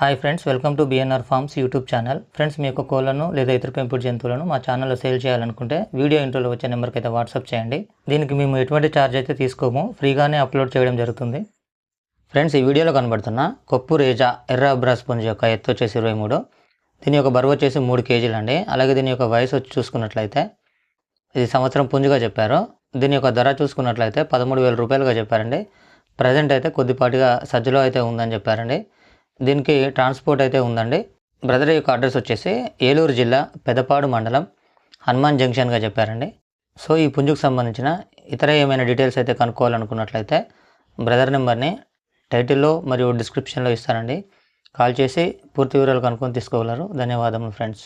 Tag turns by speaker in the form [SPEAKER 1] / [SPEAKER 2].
[SPEAKER 1] Hi friends welcome to BNR farms YouTube channel friends మీ యొక్క కోళ్ళను లేదా ఇతర పెంపుడు జంతువులను మా ఛానల్లో సేల్ చేయాలనుకుంటే వీడియో ఇంట్రోలో వచ్చే నెంబర్కి అయితే వాట్సాప్ చేయండి. దీనికి మేము ఎటువంటి ఛార్జ్ అయితే తీసుకోము ఫ్రీగానే అప్లోడ్ చేయడం జరుగుతుంది. ఫ్రెండ్స్ ఈ వీడియోలో కనబడుతున్న కొప్పు రేజా ఎర్ర అబ్రాస్ పుంజ యొక్క ఎత్తు వచ్చేసి ఇరవై మూడు. దీని యొక్క బరువు వచ్చేసి మూడు కేజీలు అండి. అలాగే దీని యొక్క వయసు వచ్చి చూసుకున్నట్లయితే ఇది సంవత్సరం పుంజుగా చెప్పారు. దీని యొక్క ధర చూసుకున్నట్లయితే పదమూడు వేల రూపాయలుగా చెప్పారండి. ప్రజెంట్ అయితే కొద్దిపాటిగా సజ్జలో అయితే ఉందని చెప్పారండి. దీనికి ట్రాన్స్పోర్ట్ అయితే ఉందండి. బ్రదర్ యొక్క అడ్రస్ వచ్చేసి ఏలూరు జిల్లా పెదపాడు మండలం హనుమాన్ జంక్షన్గా చెప్పారండి. సో ఈ పుంజుకు సంబంధించిన ఇతర ఏమైనా డీటెయిల్స్ అయితే కనుక్కోవాలనుకున్నట్లయితే బ్రదర్ నెంబర్ని టైటిల్లో మరియు డిస్క్రిప్షన్లో ఇస్తానండి. కాల్ చేసి పూర్తి వివరాలు కనుక్కొని తీసుకోగలరు. ధన్యవాదములు ఫ్రెండ్స్